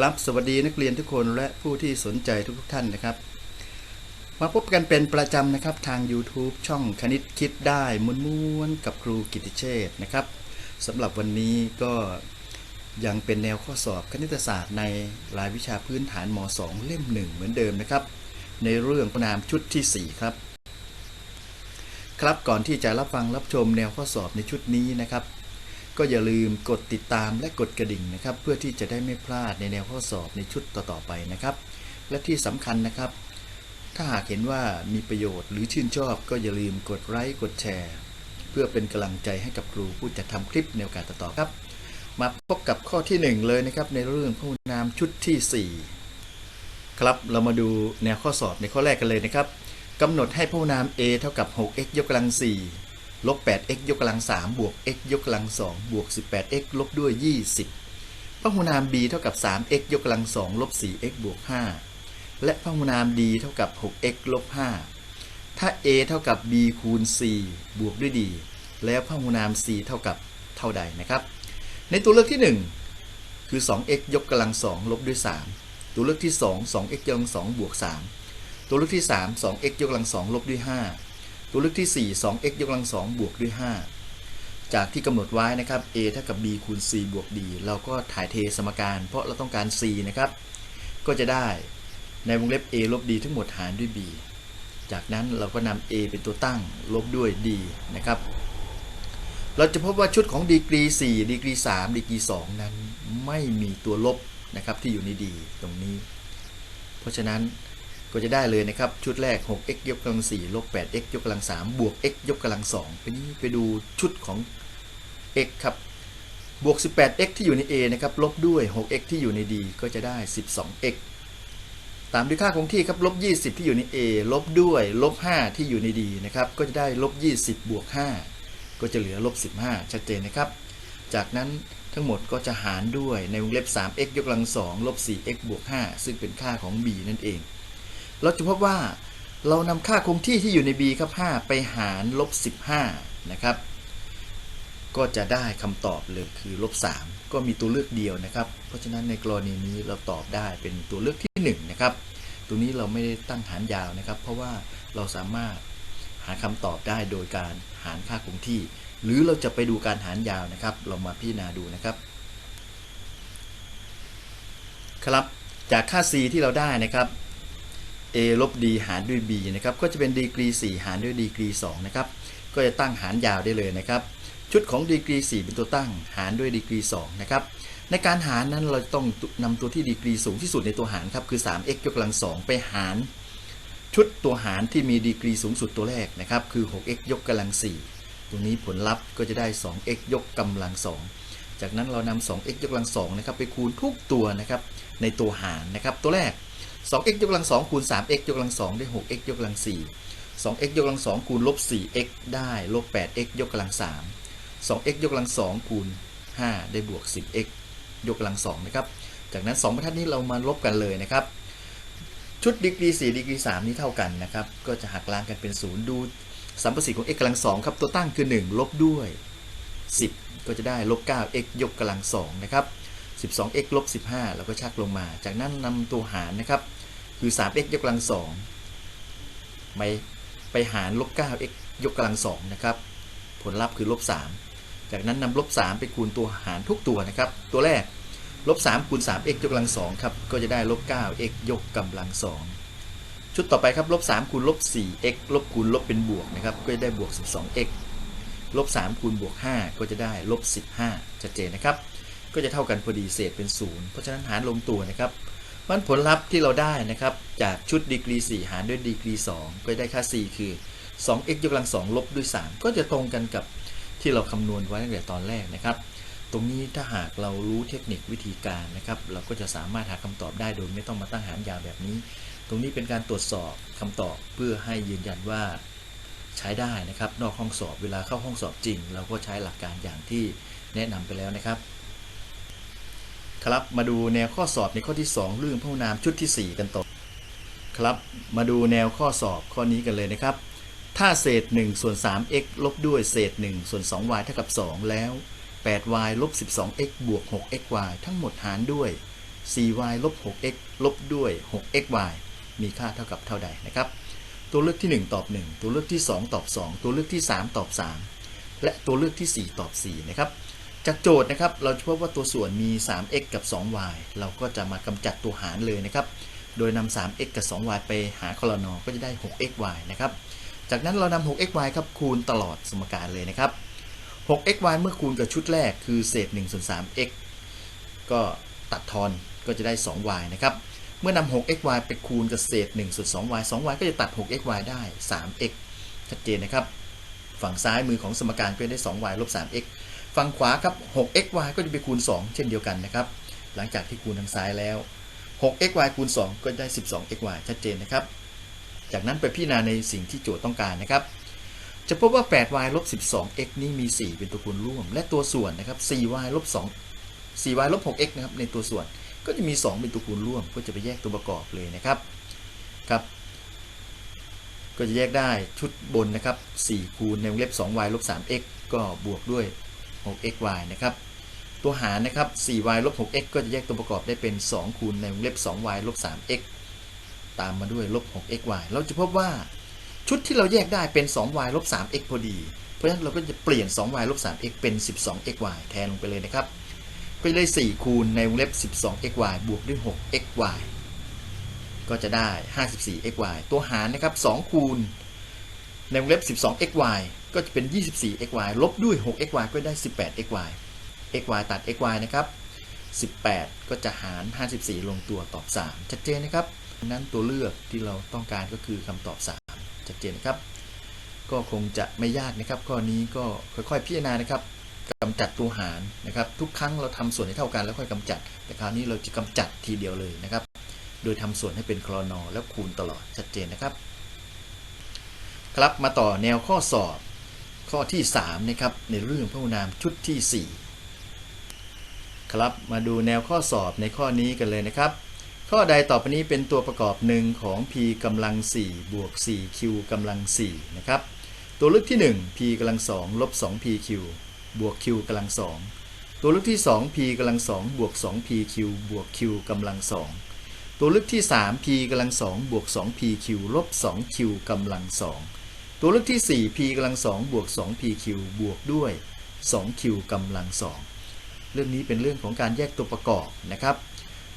ครับสวัสดีนักเรียนทุกคนและผู้ที่สนใจทุกๆท่านนะครับ มาพบกันเป็นประจำนะครับทาง YouTube ช่องคณิตคิดได้ม้วนๆกับครูกิติเชษฐ์นะครับสำหรับวันนี้ก็ยังเป็นแนวข้อสอบคณิตศาสตร์ในรายวิชาพื้นฐานม .2 เล่มหนึ่งเหมือนเดิมนะครับ ในเรื่องนามชุดที่ 4 ครับ ครับก่อนที่จะรับฟังรับชมแนวข้อสอบในชุดนี้นะครับ ก็อย่าลืมกดติดตามและกดกระดิ่งนะครับ เพื่อที่จะได้ไม่พลาดในแนวข้อสอบในชุดต่อๆไปนะครับ และที่สำคัญนะครับ ถ้าหากเห็นว่ามีประโยชน์หรือชื่นชอบ ก็อย่าลืมกดไลค์กดแชร์ เพื่อเป็นกำลังใจให้กับครูผู้จะทำคลิปในโอกาสต่อๆครับ มาพบกับข้อที่หนึ่งเลยนะครับ ในเรื่องพหุนามชุดที่สี่ครับเรามาดูแนวข้อสอบในข้อแรกกันเลยนะครับกำหนดให้พหุนาม a เท่ากับ 6x ยกกำลัง4 ลบ 8x ยกกำลัง 3 บวก x ยกกำลัง 2 บวก 18x ลบด้วย 20พหุนาม b เท่ากับ 3x ยกกำลัง 2 ลบ 4x บวก 5 และพหุนาม d เท่ากับ 6x ลบ 5 ถ้า a เท่ากับ b คูณ c บวกด้วย d แล้วพหุนาม c เท่ากับเท่าใดนะครับ ในตัวเลือกที่ 1 คือ 2x ยกกำลัง 2 ลบด้วย 3 ตัวเลือกที่ 2 2x ยกกำลัง 2 บวก 3 ตัวเลือกที่ 3 2x ยกกำลัง 2 ลบด้วย 5 ตัวเลือกที่ 4 2x ยกกำลัง2บวกด้วย 5 จากที่กำหนดไว้นะครับ a เท่ากับ b คูณ c บวก d เราก็ถ่ายเทสมการ เพราะเราต้องการ c นะครับ ก็จะได้ในวงเล็บ a ลบ d ทั้งหมดหารด้วย b จากนั้นเราก็นำ a เป็นตัวตั้งลบด้วย d นะครับ เราจะพบว่าชุดของดีกรี 4 ดีกรี 3 ดีกรี 2 นั้นไม่มีตัวลบนะครับที่อยู่ในดีตรงนี้ เพราะฉะนั้น ก็จะได้เลยนะครับ ชุดแรก 6x ยกกำลัง4ลบ 8x ยกกำลัง3บวก x ยกกำลัง2ไปนี้ไปดูชุดของ x ครับ บวก 18x ที่อยู่ใน a นะครับ ลบด้วย 6x ที่อยู่ใน d ก็จะได้ 12x ตามด้วยค่าคงที่ครับ ลบ 20 ที่อยู่ใน a ลบด้วย ลบ 5 ที่อยู่ใน d นะครับ ก็จะได้ลบ 20 บวก 5 ก็จะเหลือลบ 15 ชัดเจนนะครับ จากนั้นทั้งหมดก็จะหารด้วยในวงเล็บ 3x ยกกำลัง2ลบ 4x บวก 5 ซึ่งเป็นค่าของ b นั่นเอง เราจะพบว่าเรานำค่าคงที่ที่อยู่ใน b ครับ 5 ไปหารลบ 15 นะครับ ก็จะได้คำตอบเลยคือลบ 3 ก็มีตัวเลือกเดียวนะครับ เพราะฉะนั้นในกรณีนี้เราตอบได้เป็นตัวเลือกที่ 1 นะครับ ตรงนี้เราไม่ได้ตั้งหารยาวนะครับ เพราะว่าเราสามารถหาคำตอบได้โดยการหารค่าคงที่ หรือเราจะไปดูการหารยาวนะครับ เรามาพิจารณาดูนะครับ ครับ จากค่า c ที่เราได้นะครับ a ลบ d หารด้วย b นะครับก็จะเป็นดีกรี 4 หารด้วยดีกรี2นะครับก็จะตั้งหารยาวได้เลยนะครับ ชุดของดีกรี 4 เป็นตัวตั้งหารด้วยดีกรี2นะครับในการหารนั้นเราต้องนำตัวที่ดีกรีสูงที่สุดในตัวหารครับคือ 3x ยกกำลัง 2 ไปหารชุดตัวหารที่มีดีกรีสูงสุดตัวแรกนะครับคือ 6x ยกกำลัง 4 ตรงนี้ผลลัพธ์ก็จะได้ 2x ยกกำลัง 2 จากนั้นเรานำ 2x ยกกำลัง 2 นะครับไปคูณทุกตัวนะครับในตัวหารนะครับตัวแรก 2x ยกกำลัง2คูณ 3x ยกกำลัง2ได้ 6x ยกกำลัง4 2x ยกกำลัง2คูณลบ 4x ได้ลบ 8x ยกกำลัง3 2x ยกกำลัง2คูณ 5 ได้บวก 10x ยกกำลัง2นะครับ จากนั้น 2 บรรทัดนี้เรามาลบกันเลยนะครับ ชุดดีกรี4ดีกรี3นี้เท่ากันนะครับ ก็จะหักล้างกันเป็น 0 ดูสัมประสิทธิ์ของ x กำลัง2ครับ ตัวตั้งคือ 1 ลบด้วย 10 ก็จะได้ลบ 9x ยกกำลัง2นะครับ 12x ลบ15 แล้วก็ชักลงมา จากนั้นนำตัวหารนะครับ คือ 3x ยกกำลัง2ไปไปหารลบ 9x ยกกำลัง2นะครับ ผลลัพธ์คือลบ 3 จากนั้นนำลบ 3 ไปคูณตัวหารทุกตัวนะครับ ตัวแรกลบ3คูณ 3x ยกกำลัง2ครับ ก็จะได้ลบ 9x ยกกำลัง 2 ชุดต่อไปครับลบ3คูณลบ 4x ลบคูณลบเป็นบวกนะครับ ก็จะได้บวก 12x ลบ3คูณบวก 5 ก็จะได้ลบ 15ชัดเจนนะครับ ก็จะเท่ากันพอดีเศษเป็น0เพราะฉะนั้นหารลงตัวนะครับมันผลลัพธ์ที่เราได้นะครับจากชุดดีกรี 4 หารด้วยดีกรี 2 ก็ได้ค่า c คือ 2x ยกกำลัง 2 ลบด้วย 3 ก็จะตรงกันกับที่เราคำนวณไว้ตั้งแต่ตอนแรกนะครับ ตรงนี้ถ้าหากเรารู้เทคนิควิธีการนะครับ เราก็จะสามารถหาคำตอบได้โดยไม่ต้องมาตั้งหารยาวแบบนี้ ตรงนี้เป็นการตรวจสอบคำตอบเพื่อให้ยืนยันว่าใช้ได้นะครับ นอกห้องสอบเวลาเข้าห้องสอบจริง เราก็ใช้หลักการอย่างที่แนะนำไปแล้วนะครับ ครับมาดูแนวข้อสอบในข้อที่ 2 เรื่องพหุนามชุดที่ 4 กันต่อครับมาดูแนวข้อสอบข้อนี้กันเลยนะครับ ถ้าเศษ1ส่วน 3x ลบด้วยเศษ1ส่วน 2y เท่ากับ 2 แล้ว 8y ลบ 12x บวก 6xy ทั้งหมดหารด้วย 4y ลบ 6x ลบด้วย 6xy มีค่าเท่ากับเท่าใดนะครับ ตัวเลือกที่ 1 ตอบ 1 ตัวเลือกที่ 2 ตอบ 2 ตัวเลือกที่ 3 ตอบ 3 และตัวเลือกที่ 4 ตอบ 4 นะครับ จากโจทย์นะครับเราจะพบว่าตัวส่วนมี 3x กับ 2y เราก็จะมากำจัดตัวหารเลยนะครับ โดยนำ 3x กับ 2y ไปหาคลนอก็จะได้ 6xy นะครับ จากนั้นเรานำ 6xy ครับคูณตลอดสมการเลยนะครับ 6xy เมื่อคูณกับชุดแรกคือเศษ1ส่วน 3x ก็ตัดทอนก็จะได้ 2y นะครับ เมื่อนำ 6xy ไปคูณกับเศษ1ส่วน 2y 2y ก็จะตัด 6xy ได้ 3x ชัดเจนนะครับ ฝั่งซ้ายมือของสมการก็จะได้ 2y ลบ 3x ฝั่งขวาครับ 6xy ก็จะไปคูณ 2 เช่นเดียวกันนะครับ หลังจากที่คูณทางซ้ายแล้ว 6xy คูณ 2 ก็ได้ 12xy ชัดเจนนะครับ จากนั้นไปพิจารณาในสิ่งที่โจทย์ต้องการนะครับ จะพบว่า 8y ลบ 12x นี่มี 4 เป็นตัวคูณร่วม และตัวส่วนนะครับ 4y ลบ2 4y ลบ 6x นะครับ ในตัวส่วนก็จะมี 2 เป็นตัวคูณร่วม ก็จะไปแยกตัวประกอบเลยนะครับครับก็จะแยกได้ชุดบนนะครับ 4 คูณในวงเล็บ 2y ลบ 3x ก็บวกด้วย 6xy นะครับ ตัวหารนะครับ 4y ลบ 6x ก็จะแยกตัวประกอบได้เป็น 2 คูณในวงเล็บ 2y ลบ 3x ตามมาด้วยลบ 6xy เราจะพบว่าชุดที่เราแยกได้เป็น 2y ลบ 3x พอดี เพราะฉะนั้นเราก็จะเปลี่ยน 2y ลบ 3x เป็น 12xy แทนลงไปเลยนะครับก็จะได้4คูณในวงเล็บ 12xy บวกด้วย 6xy ก็จะได้ 54xy ตัวหารนะครับ 2 คูณ ในวงเล็บ 12xy ก็จะเป็น 24xy ลบด้วย 6xy ก็ได้ 18xy xy ตัด xy นะครับ 18 ก็จะหาร 54 ลงตัวตอบ 3 ชัดเจนนะครับ นั้นตัวเลือกที่เราต้องการก็คือคำตอบ 3 ชัดเจนนะครับ ก็คงจะไม่ยากนะครับ ข้อนี้ก็ค่อยๆพิจารณานะครับกำจัดตัวหารนะครับ ทุกครั้งเราทำส่วนให้เท่ากันแล้วค่อยกำจัด แต่คราวนี้เราจะกำจัดทีเดียวเลยนะครับ โดยทำส่วนให้เป็นคลอนอแล้วคูณตลอดชัดเจนนะครับ ครับมาต่อแนวข้อสอบข้อที่3นะครับในเรื่องพหุนามชุดที่ 4 ครับมาดูแนวข้อสอบในข้อนี้กันเลยนะครับ ข้อใดต่อไปนี้เป็นตัวประกอบหนึ่งของ p กำลัง4บวก 4q กำลัง4นะครับตัวเลือกที่ 1 p กำลัง2ลบ 2pq บวก q กำลัง 2 ตัวเลือกที่ 2 p กำลัง2บวก 2pq บวก q กำลัง 2 ตัวเลือกที่ 3 p กำลัง2บวก 2pq ลบ 2q กำลัง 2 ตัวเลือกที่ 4 p กำลัง2บวก 2pq บวกด้วย 2q กำลัง 2 เรื่องนี้เป็นเรื่องของการแยกตัวประกอบนะครับ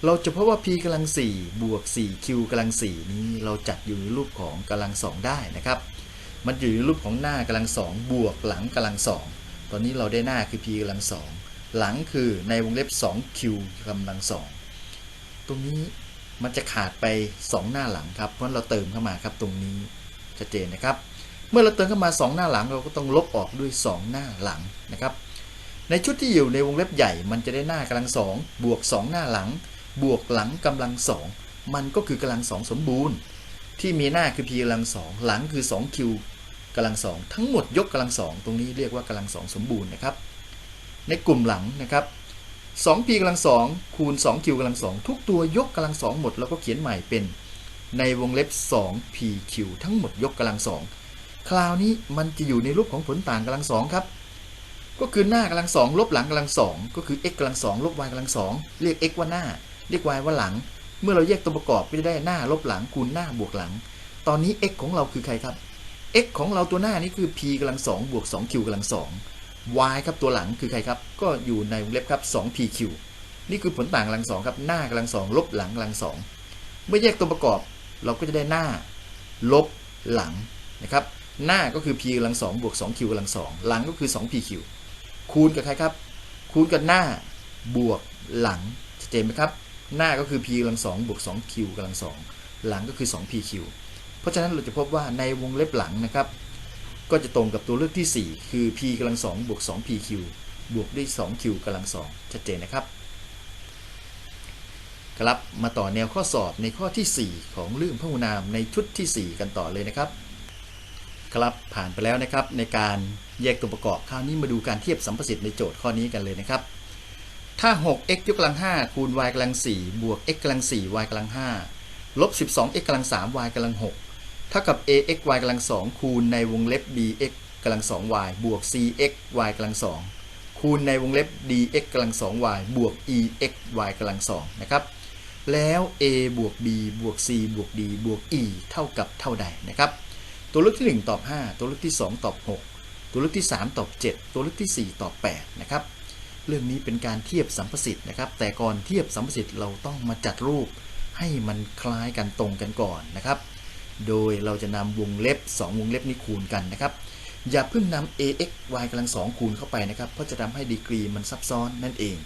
เราจะพบว่า p กำลัง4บวก 4q กำลัง 4 นี้เราจัดอยู่ในรูปของกำลัง 2 ได้นะครับ มันอยู่ในรูปของหน้ากำลัง 2 บวกหลังกำลัง 2 ตอนนี้เราได้หน้าคือ p กำลัง 2 หลังคือในวงเล็บ 2q กำลัง 2 ตรงนี้มันจะขาดไป 2 หน้าหลังครับ เพราะเราเติมเข้ามาครับตรงนี้ชัดเจนนะครับ เมื่อเราเติมเข้ามา 2 หน้าหลังเราก็ต้องลบออกด้วย 2 หน้าหลังนะครับ ในชุดที่อยู่ในวงเล็บใหญ่ มันจะได้หน้ากำลังสองบวก 2 หน้าหลัง บวกหลังกำลังสองมันก็คือกำลังสองสมบูรณ์ ที่มีหน้าคือ p กำลังสองหลังคือ 2q กำลังสองทั้งหมดยกกำลังสองตรงนี้เรียกว่ากำลังสองสมบูรณ์นะครับ ในกลุ่มหลังนะครับ 2p กำลังสองคูณ 2q กำลังสองทุกตัวยกกำลังสองหมด แล้วก็เขียนใหม่เป็นในวงเล็บ 2pq ทั้งหมดยกกำลังสอง คราวนี้มันจะอยู่ในรูปของผลต่างกำลังสองครับ ก็คือหน้ากำลังสองลบหลังกำลังสองก็คือ x กำลังสองลบ y กำลังสองเรียก x ว่าหน้า เรียก y ว่าหลัง เมื่อเราแยกตัวประกอบก็จะได้หน้าลบหลังคูณหน้าบวกหลัง ตอนนี้ x ของเราคือใครครับ x ของเราตัวหน้านี่คือ p กำลังสองบวก 2q กำลังสอง y ครับตัวหลังคือใครครับ ก็อยู่ในวงเล็บครับ 2pq นี่คือผลต่างกำลังสองครับ หน้ากำลังสองลบหลังกำลังสอง เมื่อแยกตัวประกอบเราก็จะได้หน้า ลบหลังนะครับ หน้าก็คือ p กำลังสองบวก 2q กำลังสองหลังก็คือ 2pq คูณกับใครครับ คูณกับหน้าบวกหลังชัดเจนไหมครับ หน้าก็คือ p กำลังสองบวก 2q กำลังสองหลังก็คือ 2pq เพราะฉะนั้นเราจะพบว่าในวงเล็บหลังนะครับ ก็จะตรงกับตัวเลือกที่ 4 คือ p กำลังสองบวก 2pq บวกด้วย 2q กำลังสองชัดเจนนะครับ ครับมาต่อแนวข้อสอบในข้อที่ 4 ของเรื่องพหุนามในชุดที่ 4 กันต่อเลยนะครับ ครับผ่านไปแล้วนะครับในการแยกตัวประกอบคราวนี้มาดูการเทียบสัมประสิทธิ์ในโจทย์ข้อนี้กันเลยนะครับ ถ้า 6x ยกกำลัง 5 คูณ y กำลัง 4 บวก x กำลัง 4 y กำลัง 5 ลบ 12x กำลัง 3 y กำลัง 6 เท่ากับ ax y กำลัง 2 คูณในวงเล็บ bx กำลัง 2y บวก cx y กำลัง 2 คูณในวงเล็บ dx กำลัง 2y บวก ex y กำลัง 2 นะครับ แล้ว a บวก b บวก c บวก d บวก e เท่ากับเท่าใดนะครับ ตัวเลือกที่ 1 ตอบ 5 ตัวเลือกที่ 2 ตอบ 6 ตัวเลือกที่ 3 ตอบ 7 ตัวเลือกที่ 4 ตอบ 8 นะครับ เรื่องนี้เป็นการเทียบสัมประสิทธิ์นะครับ แต่ก่อนเทียบสัมประสิทธิ์เราต้องมาจัดรูปให้มันคล้ายกันตรงกันก่อนนะครับ โดยเราจะนำวงเล็บ 2 วงเล็บนี้คูณกันนะครับ อย่าเพิ่งนำ ax y กำลัง2คูณเข้าไปนะครับ เพราะจะทำให้ดีกรีมันซับซ้อนนั่นเอง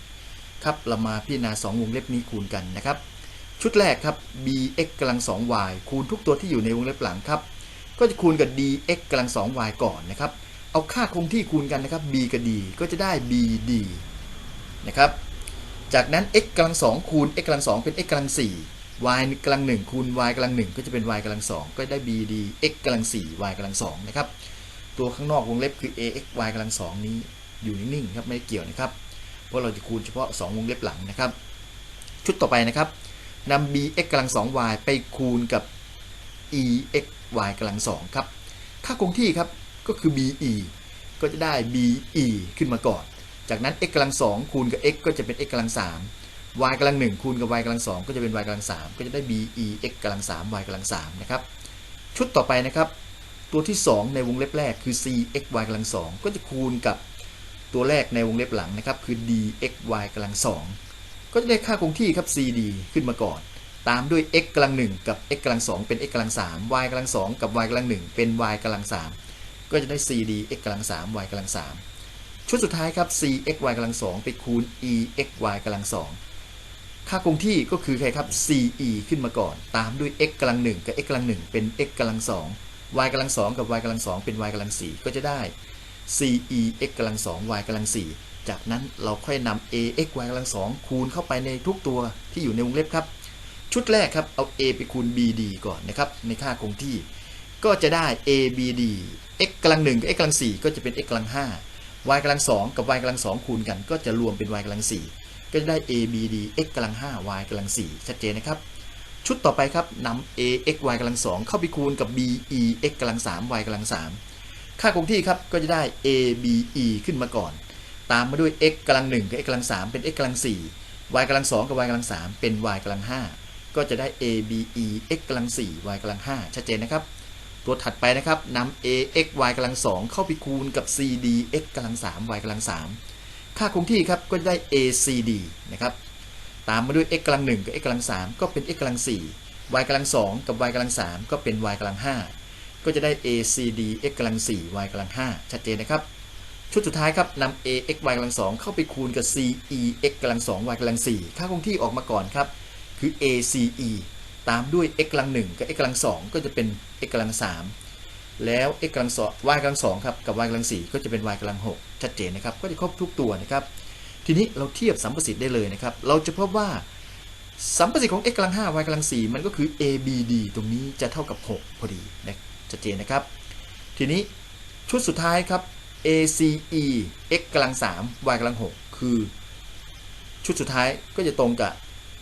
ครับ เรามาพิจารณา 2 วงเล็บนี้คูณกันนะครับ ชุดแรกครับ bx กำลัง 2y คูณทุกตัวที่อยู่ในวงเล็บหลังครับ ก็จะคูณกับ dx กำลัง 2y ก่อนนะครับ เอาค่าคงที่คูณกันนะครับ b กับ d ก็จะได้ bd นะครับ จากนั้น x กำลัง 2 คูณ x กำลัง 2 เป็น x กำลัง 4 y กำลัง 1 คูณ y กำลัง 1 ก็จะเป็น y กำลัง 2 ก็ได้ bd x กำลัง 4 y กำลัง 2 นะครับ ตัวข้างนอกวงเล็บคือ ax y กำลัง 2 นี้อยู่นิ่งๆครับไม่เกี่ยวนะครับ เพราะเราจะคูณเฉพาะ 2 วงเล็บหลังนะครับ ชุดต่อไปนะครับนำ bx กำลัง 2y ไปคูณกับ ex y กำลัง2ครับ ค่าคงที่ครับก็คือ be ก็จะได้ be ขึ้นมาก่อน จากนั้น x กำลัง2คูณกับ x ก็จะเป็น x กำลัง3 y กำลัง1คูณกับ y กำลัง2ก็จะเป็น y กำลัง3ก็จะได้ be x กำลัง3 y กำลัง3นะครับ ชุดต่อไปนะครับ ตัวที่ 2 ในวงเล็บแรกคือ cx y กำลัง2ก็จะคูณกับตัวแรกในวงเล็บหลังนะครับ คือ dx y กำลัง2ก็จะได้ค่าคงที่ครับ cd ขึ้นมาก่อน ตามด้วย x กำลัง1กับ x กำลัง2เป็น x กำลัง3 y กำลัง2กับ y กำลัง1เป็น y กำลัง3ก็จะได้ cd x กำลัง3 y กำลัง3ชุดสุดท้ายครับ cx y กำลัง2ไปคูณ ex y กำลัง2ค่าคงที่ก็คือใครครับ ce ขึ้นมาก่อน ตามด้วย x กำลัง1กับ x กำลัง1เป็น x กำลัง2 y กำลัง2กับ y กำลัง2เป็น y กำลัง4ก็จะได้ ce x กำลัง2 y กำลัง4จากนั้นเราค่อยนำ ax y กำลัง2คูณเข้าไปในทุกตัวที่อยู่ในวงเล็บครับ ชุดแรกครับ เอา a ไปคูณ bd ก่อนนะครับ ในค่าคงที่ ก็จะได้ abd x กำลัง1กับ x กำลัง4ก็จะเป็น x กำลัง5 y กำลัง2กับ y กำลัง2คูณกัน ก็จะรวมเป็น y กำลัง4ก็จะได้ abd x กำลัง5 y กำลัง4ชัดเจนนะครับ ชุดต่อไปครับนำ ax y กำลัง2เข้าไปคูณกับ be x กำลัง3 y กำลัง3ค่าคงที่ครับก็จะได้ abe ขึ้นมาก่อน ตามมาด้วย x กำลัง1กับ x กำลัง3เป็น x กำลัง4 y กำลัง2กับ y กำลัง3เป็น y กำลัง5 ก็จะได้ abe x กำลัง4 y กำลัง5ชัดเจนนะครับ ตัวถัดไปนะครับนำ ax y กำลัง2เข้าไปคูณกับ cd x กำลัง3 y กำลัง3ค่าคงที่ครับก็จะได้ acd นะครับตามมาด้วย x กำลัง1กับ x กำลัง3ก็เป็น x กำลัง4 y กำลัง2กับ y กำลัง3ก็เป็น y กำลัง5ก็จะได้ acd x กำลัง4 y กำลัง5ชัดเจนนะครับชุดสุดท้ายครับนำ ax y กำลัง2เข้าไปคูณกับ ce x กำลัง2 y กำลัง4ค่าคงที่ออกมาก่อนครับ คือ ace ตามด้วย x กำลัง1กับ x กำลัง2ก็จะเป็น x กำลัง3แล้ว x กำลัง2 y กำลัง2ครับกับ y กำลัง4ก็จะเป็น y กำลัง6ชัดเจนนะครับ ก็จะครบทุกตัวนะครับ ทีนี้เราเทียบสัมประสิทธิ์ได้เลยนะครับ เราจะพบว่าสัมประสิทธิ์ของ x กำลัง5 y กำลัง4มันก็คือ abd ตรงนี้จะเท่ากับ 6 พอดีนะชัดเจนนะครับ ทีนี้ชุดสุดท้ายครับ ace x กำลัง3 y กำลัง6คือ ชุดสุดท้ายก็จะตรงกับ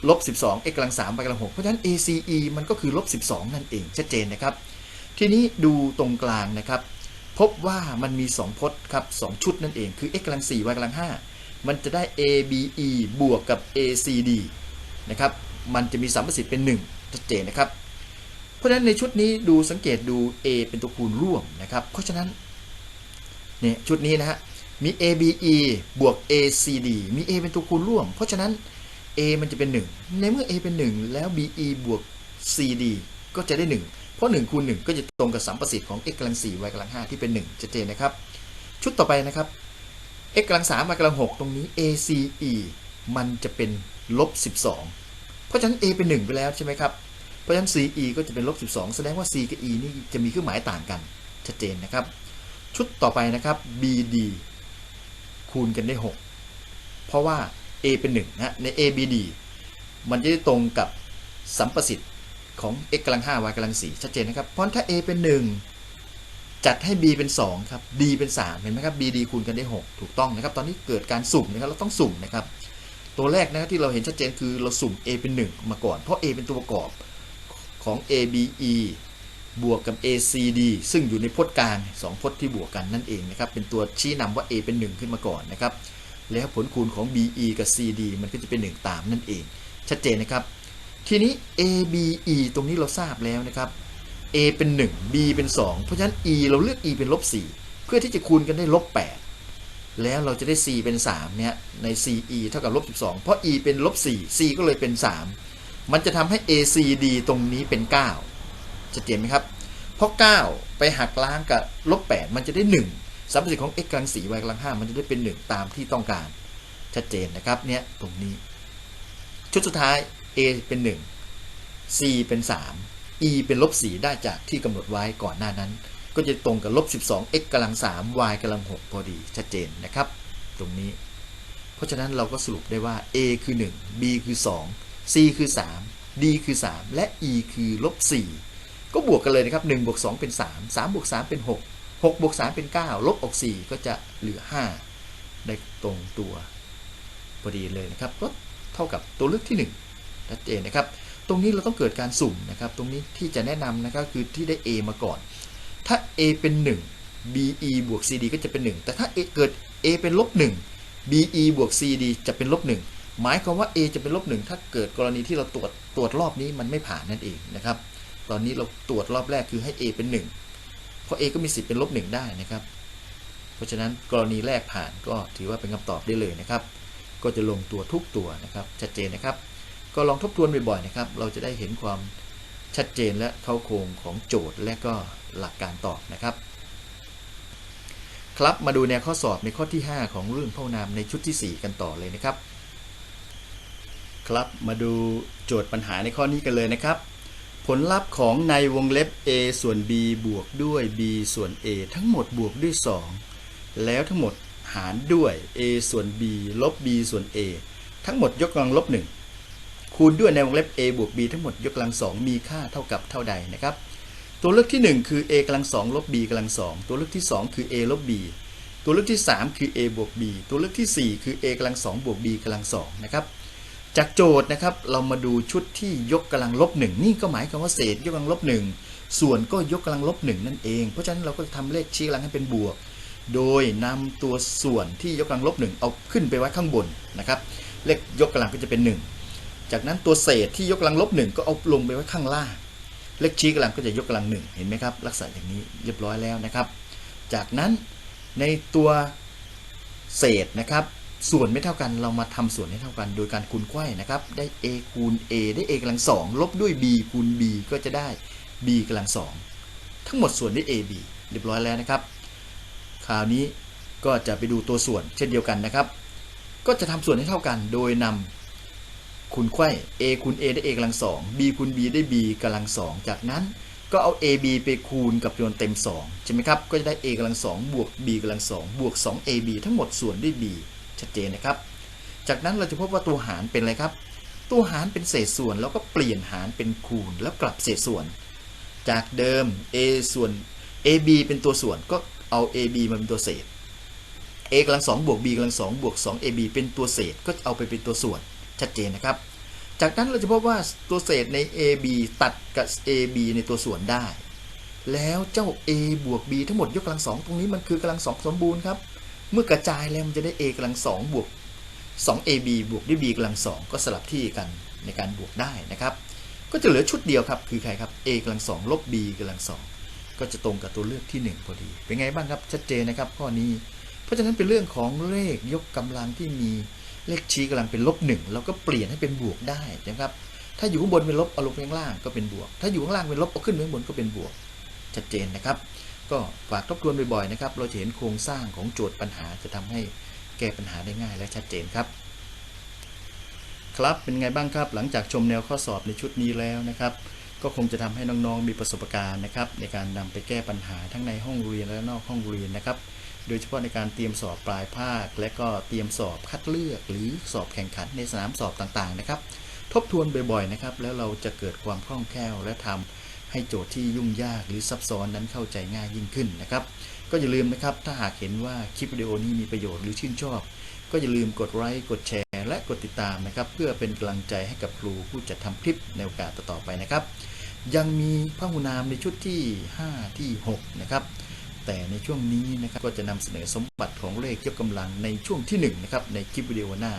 ลบ12 x กำลัง3 y กำลัง6เพราะฉะนั้น ace มันก็คือลบ12 นั่นเองชัดเจนนะครับ ทีนี้ดูตรงกลางนะครับ พบว่ามันมี 2 พจน์ครับ2ชุดนั่นเองคือ x กำลัง4 y กำลัง5มันจะได้ abe บวกกับ acd นะครับมันจะมีสัมประสิทธิ์เป็น 1 ชัดเจนนะครับ เพราะฉะนั้นในชุดนี้ดูสังเกตดู a เป็นตัวคูณร่วมนะครับ เพราะฉะนั้นเนี่ยชุดนี้นะฮะมี abe บวก acd มี a เป็นตัวคูณร่วม เพราะฉะนั้น a มันจะเป็น 1 ในเมื่อ a เป็น 1 แล้ว be บวก cd ก็จะได้ 1 เพราะ 1คูณ1ก็จะตรงกับสัมประสิทธิ์ของ x กำลัง4 y กำลัง5ที่เป็น1ชัดเจนนะครับ ชุดต่อไปนะครับ x กำลัง3 y กำลัง6ตรงนี้ ace มันจะเป็นลบ12 เพราะฉะนั้น a เป็น 1 ไปแล้วใช่ไหมครับเพราะฉะนั้น ce ก็จะเป็นลบ12 แสดงว่า c กับ e นี่จะมีเครื่องหมายต่างกันชัดเจนนะครับ ชุดต่อไปนะครับ bd คูณกันได้ 6 เพราะว่า a เป็น1นะฮะใน abd มันจะได้ตรงกับสัมประสิทธิ์ของ x กำลัง5 y กำลัง4ชัดเจนนะครับ เพราะถ้า a เป็น 1 จัดให้ b เป็น 2 ครับ d เป็น 3 เห็นไหมครับ bd คูณกันได้ 6 ถูกต้องนะครับ ตอนนี้เกิดการสุ่มนะครับ เราต้องสุ่มนะครับ ตัวแรกนะครับที่เราเห็นชัดเจนคือเราสุ่ม a เป็น 1 มาก่อน เพราะ a เป็นตัวประกอบของ abe บวกกับ acd ซึ่งอยู่ในพจน์กลาง2พจน์ที่บวกกันนั่นเองนะครับ เป็นตัวชี้นำว่า a เป็น 1 ขึ้นมาก่อนนะครับ แล้วผลคูณของ BE กับ CD มันก็จะเป็น 1 ตามนั่นเอง ชัดเจนนะครับ ทีนี้ ABE ตรงนี้เราทราบแล้วนะครับ A เป็น 1 B เป็น 2 เพราะฉะนั้น E เราเลือก E เป็นลบ4เพื่อที่จะคูณกันได้ลบ8แล้วเราจะได้ C เป็น3เนี่ยใน CE เท่ากับลบ12 เพราะ E เป็นลบ4 C ก็เลยเป็น 3 มันจะทำให้ ACD ตรงนี้เป็น 9ชัดเจนไหมครับ เพราะ 9 ไปหักล้างกับลบ8มันจะได้ 1 สัมพัทธ์ของ x กำลัง4 y กำลัง5มันจะได้เป็น 1 ตามที่ต้องการ ชัดเจนนะครับเนี่ยตรงนี้ ชุดสุดท้าย A เป็น 1 C เป็น 3 E เป็นลบ4ได้จากที่กำหนดไว้ก่อนหน้านั้น ก็จะตรงกับลบ12 x กำลัง3 y กำลัง6พอดีชัดเจนนะครับ ตรงนี้ เพราะฉะนั้นเราก็สรุปได้ว่า A คือ 1 B คือ 2 C คือ 3 D คือ 3 และ E คือลบ4ก็บวกกันเลยนะครับ1บวก2เป็น 3 3บวก3เป็น 6 6บวก3เป็น 9 ลบออก 4 ก็จะเหลือ 5 ได้ตรงตัวพอดีเลยนะครับก็เท่ากับตัวเลือกที่1ชัดเจนนะครับ ตรงนี้เราต้องเกิดการสุ่มนะครับ ตรงนี้ที่จะแนะนำนะครับคือที่ได้ A มาก่อน ถ้า A เป็น 1 BE บวก CD ก็จะเป็น 1 แต่ถ้า A เกิด A เป็นลบ1 BE บวก CD จะเป็นลบ1หมายความว่า A จะเป็นลบ1ถ้าเกิดกรณีที่เราตรวจตรวจรอบนี้มันไม่ผ่านนั่นเองนะครับ ตอนนี้เราตรวจรอบแรกคือให้ A เป็น 1 ราะ A ก็มีสิทธิ์เป็นลบ1ได้นะครับ เพราะฉะนั้นกรณีแรกผ่านก็ถือว่าเป็นคำตอบได้เลยนะครับ ก็จะลงตัวทุกตัวนะครับ ชัดเจนนะครับ ก็ลองทบทวนบ่อยๆนะครับ เราจะได้เห็นความชัดเจนและเข้าโครงของโจทย์และก็หลักการตอบนะครับ ครับมาดูแนวข้อสอบในข้อที่ 5 ของเรื่องพหุนามในชุดที่ 4 กันต่อเลยนะครับ ครับมาดูโจทย์ปัญหาในข้อนี้กันเลยนะครับ ผลลัพธ์ของในวงเล็บ a ส่วน b บวกด้วย b ส่วน a ทั้งหมดบวกด้วย 2 แล้วทั้งหมดหารด้วย a ส่วน b ลบ b ส่วน a ทั้งหมดยกกำลังลบ 1 คูณด้วยในวงเล็บ a บวก b ทั้งหมดยกกำลัง 2 มีค่าเท่ากับเท่าใดนะครับ ตัวเลือกที่ 1 คือ a กำลัง 2 ลบ b กำลัง 2 ตัวเลือกที่ 2 คือ a ลบ b ตัวเลือกที่ 3 คือ a บวก b ตัวเลือกที่ 4 คือ a กำลัง 2 บวก b กำลัง 2 นะครับ จากโจทย์นะครับเรามาดูชุดที่ยกกำลังลบหนึ่งนี่ก็หมายความว่าเศษยกกำลังลบหนึ่งส่วนก็ยกกำลังลบหนึ่งนั่นเอง เพราะฉะนั้นเราก็จะทำเลขชี้กำลังให้เป็นบวก โดยนำตัวส่วนที่ยกกำลังลบหนึ่งเอาขึ้นไปไว้ข้างบนนะครับเลขยกกำลังก็จะเป็น 1 จากนั้นตัวเศษที่ยกกำลังลบหนึ่งก็เอาลงไปไว้ข้างล่าง เลขชี้กำลังก็จะยกกำลังหนึ่งเห็นไหมครับลักษณะอย่างนี้เรียบร้อยแล้วนะครับ จากนั้นในตัวเศษนะครับ ส่วนไม่เท่ากันเรามาทำส่วนให้เท่ากัน โดยการคูณไขว้นะครับ ได้ a คูณ a ได้ a กำลังสองลบด้วย b คูณ b ก็จะได้ b กำลังสองทั้งหมดส่วนด้วย ab เรียบร้อยแล้วนะครับ คราวนี้ก็จะไปดูตัวส่วนเช่นเดียวกันนะครับ ก็จะทำส่วนให้เท่ากัน โดยนำคูณไขว้ a คูณ a ได้ a กำลังสอง b คูณ b ได้ b กำลังสองจากนั้นก็เอา ab ไปคูณกับจำนวนเต็ม2ใช่ไหมครับ ก็จะได้ a กำลังสองบวก b กำลังสองบวก 2ab ทั้งหมดส่วนด้วย b ชัดเจนนะครับ จากนั้นเราจะพบว่าตัวหารเป็นอะไรครับ ตัวหารเป็นเศษส่วนแล้วก็เปลี่ยนหารเป็นคูณ แล้วกลับเศษส่วน จากเดิม a ส่วน ab เป็นตัวส่วนก็เอา ab มาเป็นตัวเศษ a กำลังสองบวก b กำลังสองบวก 2ab เป็นตัวเศษก็เอาไปเป็นตัวส่วนชัดเจนนะครับ จากนั้นเราจะพบว่าตัวเศษใน ab ตัดกับ ab ในตัวส่วนได้ แล้วเจ้า a บวก b ทั้งหมดยกกำลังสองตรงนี้มันคือกำลังสองสมบูรณ์ครับ เมื่อกระจายแล้วมันจะได้ a กำลังสองบวก 2ab บวกด้วย b กำลังสองก็สลับที่กันในการบวกได้นะครับ ก็จะเหลือชุดเดียวครับ คือใครครับ a กำลังสองลบ b กำลังสองก็จะตรงกับตัวเลือกที่ 1 พอดี เป็นไงบ้างครับชัดเจนนะครับข้อนี้ เพราะฉะนั้นเป็นเรื่องของเลขยกกำลังที่มีเลขชี้กำลังเป็นลบหนึ่งเราก็เปลี่ยนให้เป็นบวกได้นะครับ ถ้าอยู่ข้างบนเป็นลบเอาลงไปข้างล่างก็เป็นบวก ถ้าอยู่ข้างล่างเป็นลบเอาขึ้นไปข้างบนก็เป็นบวกชัดเจนนะครับ ก็ฝากทบทวนบ่อยๆนะครับ เราจะเห็นโครงสร้างของโจทย์ปัญหาจะทำให้แก้ปัญหาได้ง่ายและชัดเจนครับ ครับเป็นไงบ้างครับ หลังจากชมแนวข้อสอบในชุดนี้แล้วนะครับ ก็คงจะทำให้น้องๆมีประสบการณ์นะครับ ในการนำไปแก้ปัญหาทั้งในห้องเรียนและนอกห้องเรียนนะครับ โดยเฉพาะในการเตรียมสอบปลายภาค และก็เตรียมสอบคัดเลือก หรือสอบแข่งขันในสนามสอบต่างๆนะครับ ทบทวนบ่อยๆนะครับแล้วเราจะเกิดความคล่องแคล่วและทำ ให้โจทย์ที่ยุ่งยากหรือซับซ้อนนั้นเข้าใจง่ายยิ่งขึ้นนะครับ ก็อย่าลืมนะครับ ถ้าหากเห็นว่าคลิปวิดีโอนี้มีประโยชน์หรือชื่นชอบ ก็อย่าลืมกดไลค์กดแชร์และกดติดตามนะครับ เพื่อเป็นกำลังใจให้กับครูผู้จัดทำคลิปในโอกาสต่อๆไปนะครับ ยังมีพหุนามในชุดที่ 5 ที่ 6 นะครับแต่ในช่วงนี้นะครับก็จะนำเสนอสมบัติของเลขยกกำลังในช่วงที่หนึ่งนะครับในคลิปวิดีโอหน้า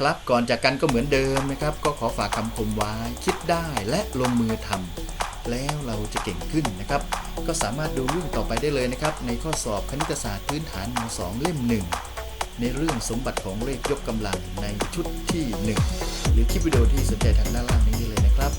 ครับ ก่อนจากกันก็เหมือนเดิมนะครับ ก็ขอฝากคำคมไว้คิดได้และลงมือทำแล้วเราจะเก่งขึ้นนะครับ ก็สามารถดูเรื่องต่อไปได้เลยนะครับ ในข้อสอบคณิตศาสตร์พื้นฐานม .2 เล่ม 1 ในเรื่องสมบัติของเลขยกกำลังในชุดที่ 1 หรือคลิปวิดีโอที่สนใจทางด้านล่างนี้เลยนะครับ